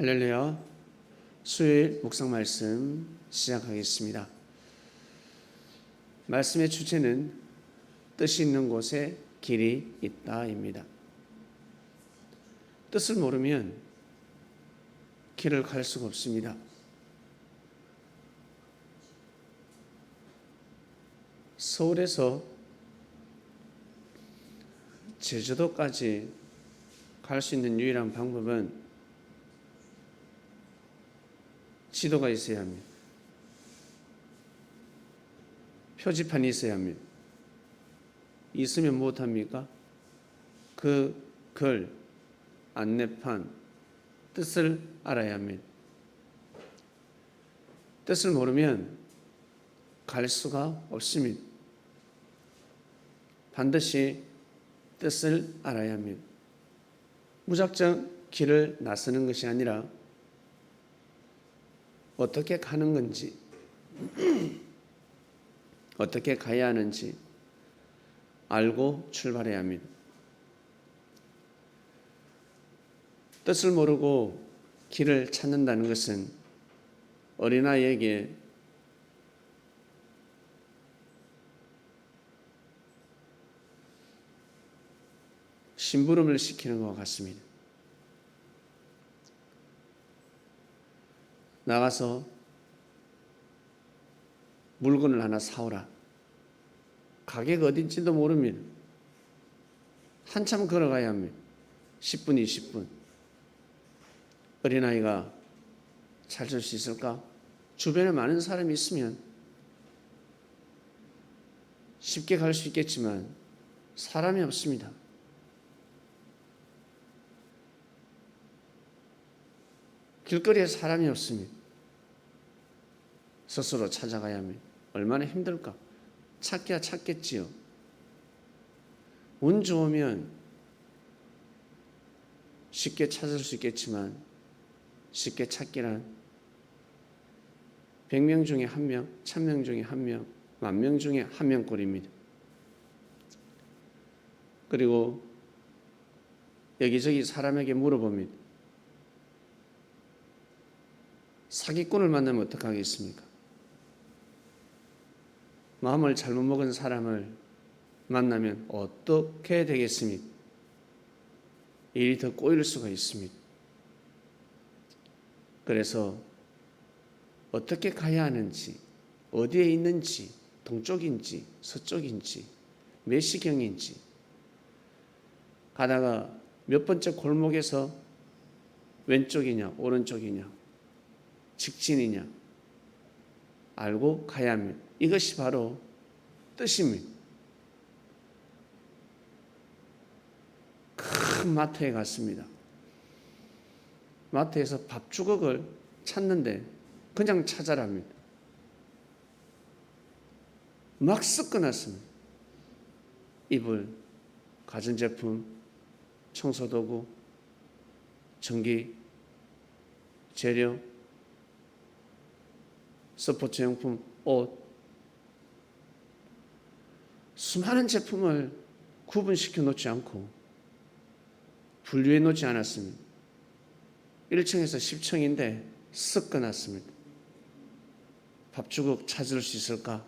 할렐루야. 수요일 묵상 말씀 시작하겠습니다. 말씀의 주제는 뜻이 있는 곳에 길이 있다입니다. 뜻을 모르면 길을 갈 수가 없습니다. 서울에서 제주도까지 갈 수 있는 유일한 방법은 지도가 있어야 합니다. 표지판이 있어야 합니다. 있으면 무엇합니까? 그 글, 안내판, 뜻을 알아야 합니다. 뜻을 모르면 갈 수가 없습니다. 반드시 뜻을 알아야 합니다. 무작정 길을 나서는 것이 아니라 어떻게 가는 건지, 어떻게 가야 하는지 알고 출발해야 합니다. 뜻을 모르고 길을 찾는다는 것은 어린아이에게 심부름을 시키는 것 같습니다. 나가서 물건을 하나 사오라. 가게가 어딘지도 모릅니다. 한참 걸어가야 합니다. 10분, 20분. 어린아이가 찾을 수 있을까? 주변에 많은 사람이 있으면 쉽게 갈 수 있겠지만 사람이 없습니다. 길거리에 사람이 없습니다. 스스로 찾아가야 합니다. 얼마나 힘들까? 찾기야 찾겠지요. 운 좋으면 쉽게 찾을 수 있겠지만 쉽게 찾기란 100명 중에 한 명, 1000명 중에 한 명, 만 명 중에 한 명꼴입니다. 그리고 여기저기 사람에게 물어봅니다. 사기꾼을 만나면 어떡하겠습니까? 마음을 잘못 먹은 사람을 만나면 어떻게 되겠습니까? 일이 더 꼬일 수가 있습니다. 그래서 어떻게 가야 하는지, 어디에 있는지, 동쪽인지, 서쪽인지, 몇 시경인지, 가다가 몇 번째 골목에서 왼쪽이냐, 오른쪽이냐, 직진이냐, 알고 가야 합니다. 이것이 바로 뜻입니다. 큰 마트에 갔습니다. 마트에서 밥 주걱을 찾는데 그냥 찾아랍니다. 막 섞어놨습니다. 이불, 가전제품, 청소도구, 전기, 재료, 스포츠용품, 옷, 수많은 제품을 구분시켜 놓지 않고 분류해 놓지 않았습니다. 1층에서 10층인데 섞어놨습니다. 밥주걱 찾을 수 있을까?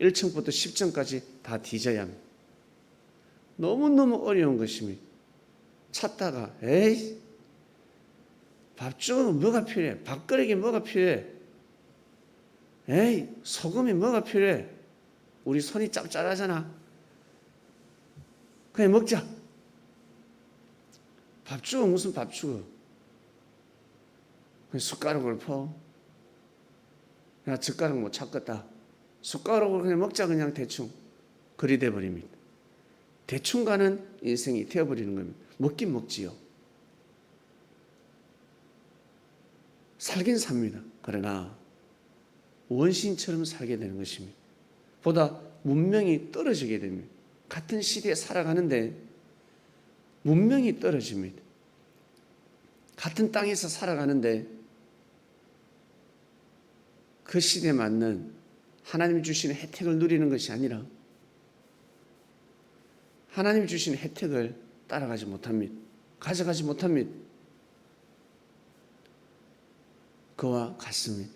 1층부터 10층까지 다 뒤져야 합니다. 너무너무 어려운 것입니다. 찾다가 에이 밥주걱은 뭐가 필요해? 밥그릇이 뭐가 필요해? 에이 소금이 뭐가 필요해? 우리 손이 짭짤하잖아. 그냥 먹자. 밥주걱 무슨 밥주걱? 그냥 숟가락을 퍼. 야 젓가락 못 찾겠다. 숟가락으로 그냥 먹자 그냥 대충. 그리 돼버립니다. 대충 가는 인생이 되어버리는 겁니다. 먹긴 먹지요. 살긴 삽니다. 그러나 원신처럼 살게 되는 것입니다. 보다 문명이 떨어지게 됩니다. 같은 시대에 살아가는데 문명이 떨어집니다. 같은 땅에서 살아가는데 그 시대에 맞는 하나님 주시는 혜택을 누리는 것이 아니라 하나님 주시는 혜택을 따라가지 못합니다. 가져가지 못합니다. 그와 같습니다.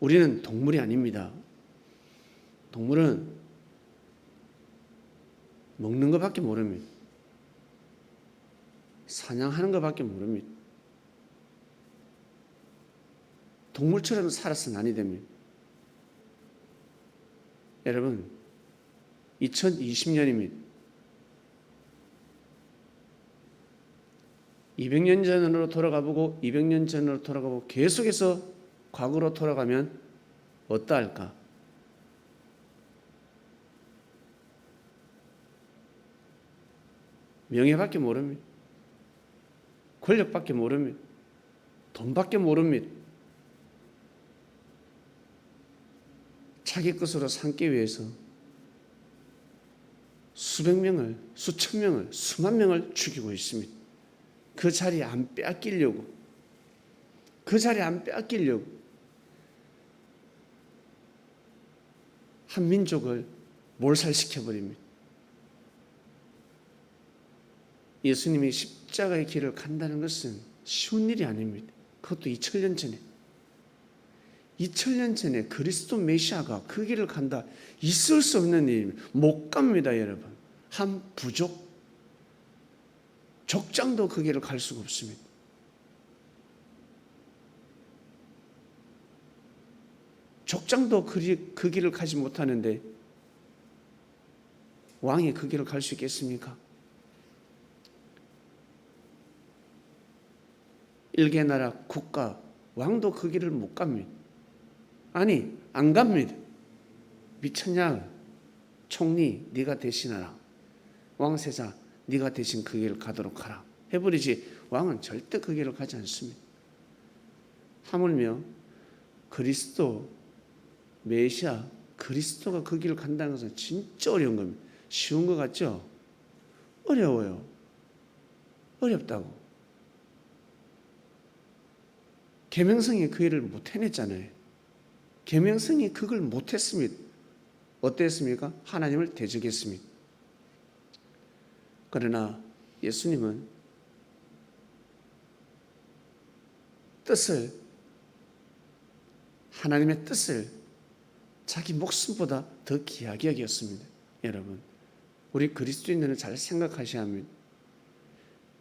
우리는 동물이 아닙니다. 동물은 먹는 것밖에 모릅니다. 사냥하는 것밖에 모릅니다. 동물처럼 살아서는 아니 됩니다. 여러분, 2020년입니다. 200년 전으로 돌아가 보고 200년 전으로 돌아가 보고 계속해서 과거로 돌아가면 어떠할까? 명예밖에 모릅니다. 권력밖에 모릅니다. 돈밖에 모릅니다. 자기 것으로 삼기 위해서 수백 명을, 수천 명을, 수만 명을 죽이고 있습니다. 그 자리 안 빼앗기려고, 그 자리 안 빼앗기려고 한 민족을 몰살시켜 버립니다. 예수님이 십자가의 길을 간다는 것은 쉬운 일이 아닙니다. 그것도 2000년 전에. 2000년 전에 그리스도 메시아가 그 길을 간다. 있을 수 없는 일입니다. 못 갑니다, 여러분. 한 부족, 족장도 그 길을 갈 수가 없습니다. 족장도 그, 길- 그 길을 가지 못하는데 왕이 그 길을 갈 수 있겠습니까? 일개 나라 국가 왕도 그 길을 못 갑니다. 아니 안 갑니다. 미쳤냐? 총리 네가 대신하라. 왕세자 네가 대신 그 길을 가도록 하라. 해버리지 왕은 절대 그 길을 가지 않습니다. 하물며 그리스도 메시아 그리스도가 그 길을 간다는 것은 진짜 어려운 겁니다. 쉬운 것 같죠? 어려워요. 어렵다고. 계명성이 그 일을 못 해냈잖아요. 계명성이 그걸 못 했습니다. 어땠습니까? 하나님을 대적했습니다. 그러나 예수님은 뜻을 하나님의 뜻을 자기 목숨보다 더 귀하게 여겼습니다. 여러분, 우리 그리스도인들은 잘 생각하셔야 합니다.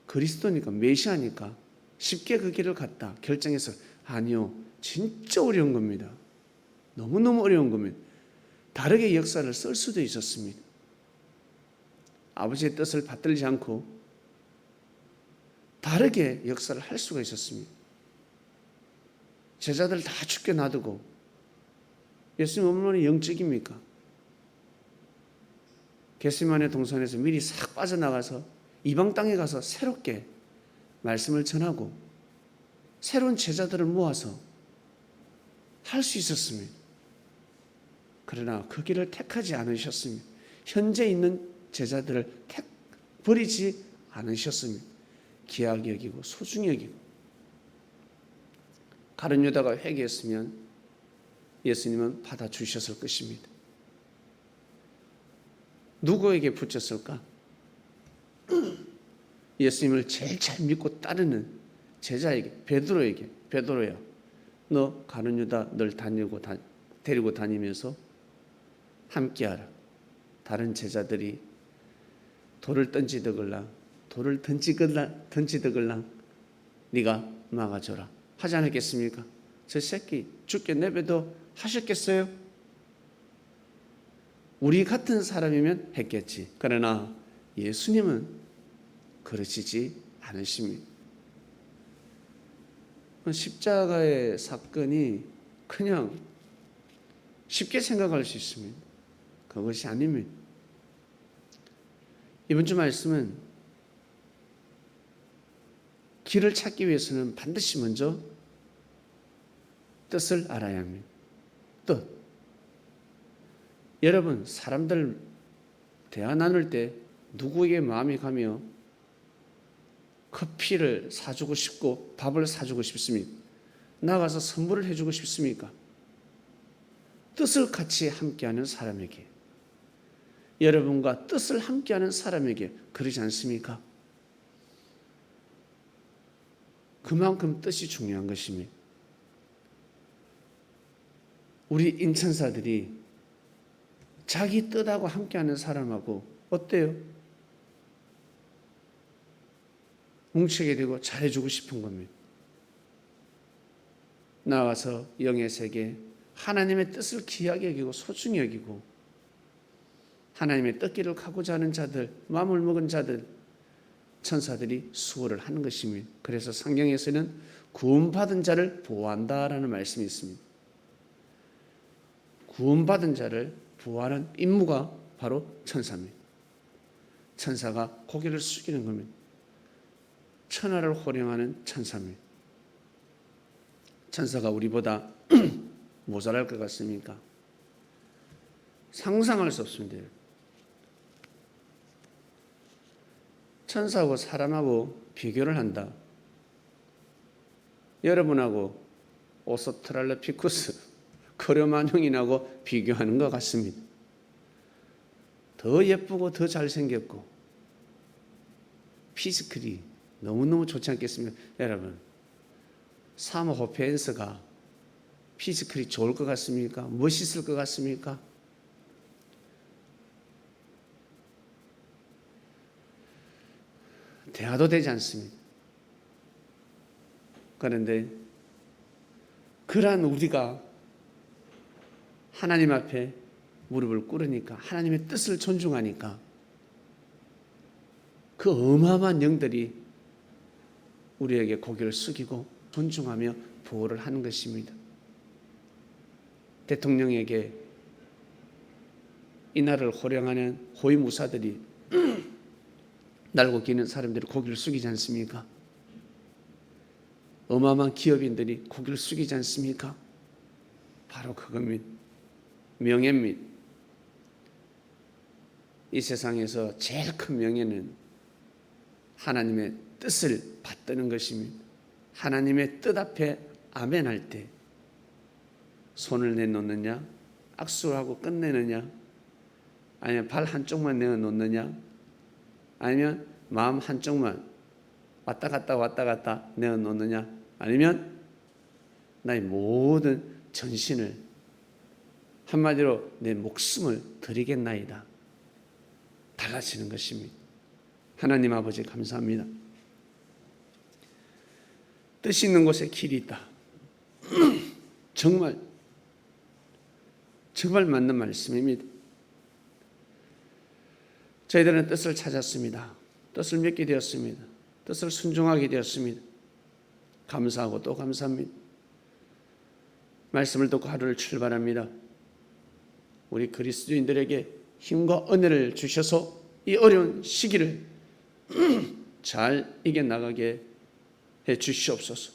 그리스도니까 메시아니까 쉽게 그 길을 갔다 결정해서 아니요 진짜 어려운 겁니다. 너무너무 어려운 겁니다. 다르게 역사를 쓸 수도 있었습니다. 아버지의 뜻을 받들지 않고 다르게 역사를 할 수가 있었습니다. 제자들 다 죽게 놔두고 예수님 얼마나 영적입니까? 게시만의 동산에서 미리 싹 빠져나가서 이방 땅에 가서 새롭게 말씀을 전하고 새로운 제자들을 모아서 할 수 있었습니다. 그러나 그 길을 택하지 않으셨습니다. 현재 있는 제자들을 택 버리지 않으셨습니다. 귀하게 여기고 소중히 여기고 가룟 유다가 회개했으면 예수님은 받아 주셨을 것입니다. 누구에게 붙였을까? 예수님을 제일 잘 믿고 따르는 제자에게 베드로에게 베드로야 너 가는 유다 널 다니고 다, 데리고 다니면서 함께하라 다른 제자들이 돌을 던지더글랑 돌을 던지거나 던지더글랑 네가 막아줘라 하지 않았겠습니까? 저 새끼 죽게 내버려 하셨겠어요? 우리 같은 사람이면 했겠지. 그러나 예수님은 그러시지 않으십니다. 십자가의 사건이 그냥 쉽게 생각할 수 있습니다. 그것이 아닙니다. 이번 주 말씀은 길을 찾기 위해서는 반드시 먼저 뜻을 알아야 합니다. 뜻. 여러분, 사람들 대화 나눌 때 누구에게 마음이 가며 커피를 사주고 싶고 밥을 사주고 싶습니까? 나가서 선물을 해주고 싶습니까? 뜻을 같이 함께하는 사람에게 여러분과 뜻을 함께하는 사람에게 그러지 않습니까? 그만큼 뜻이 중요한 것입니다. 우리 인천사들이 자기 뜻하고 함께하는 사람하고 어때요? 뭉치게 되고 잘해주고 싶은 겁니다. 나와서 영의 세계 하나님의 뜻을 귀하게 여기고 소중히 여기고 하나님의 뜻길을 가고자 하는 자들, 마음을 먹은 자들, 천사들이 수호를 하는 것입니다. 그래서 성경에서는 구원받은 자를 보호한다라는 말씀이 있습니다. 구원받은 자를 보호하는 임무가 바로 천사입니다. 천사가 고개를 숙이는 겁니다. 천하를 호령하는 천사입니다. 천사가 우리보다 모자랄 것 같습니까? 상상할 수 없습니다. 천사하고 사람하고 비교를 한다. 여러분하고 오소트랄레피쿠스 크레마뇽인하고 비교하는 것 같습니다. 더 예쁘고 더 잘생겼고 피지컬이 너무너무 좋지 않겠습니까? 여러분 사모 호페엔스가 피지컬이 좋을 것 같습니까? 멋있을 것 같습니까? 대화도 되지 않습니다. 그런데 그러한 우리가 하나님 앞에 무릎을 꿇으니까 하나님의 뜻을 존중하니까 그 어마어마한 영들이 우리에게 고개를 숙이고 존중하며 보호를 하는 것입니다. 대통령에게 이 나라를 호령하는 호위무사들이 날고 기는 사람들이 고개를 숙이지 않습니까? 어마어마한 기업인들이 고개를 숙이지 않습니까? 바로 그겁니다. 명예입니다. 이 세상에서 제일 큰 명예는 하나님의 뜻을 받드는 것입니다. 하나님의 뜻 앞에 아멘 할 때 손을 내놓느냐, 악수하고 끝내느냐, 아니면 발 한쪽만 내어놓느냐, 아니면 마음 한쪽만 왔다 갔다 왔다 갔다 내어놓느냐, 아니면 나의 모든 전신을 한마디로 내 목숨을 드리겠나이다. 달라지는 것입니다. 하나님 아버지 감사합니다. 뜻 있는 곳에 길이 있다. 정말 정말 맞는 말씀입니다. 저희들은 뜻을 찾았습니다. 뜻을 맺게 되었습니다. 뜻을 순종하게 되었습니다. 감사하고 또 감사합니다. 말씀을 듣고 하루를 출발합니다. 우리 그리스도인들에게 힘과 은혜를 주셔서 이 어려운 시기를 잘 이겨나가게 해 주시옵소서.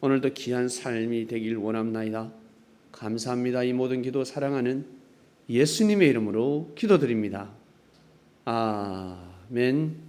오늘도 귀한 삶이 되길 원합나이다. 감사합니다. 이 모든 기도 사랑하는 예수님의 이름으로 기도드립니다. 아멘.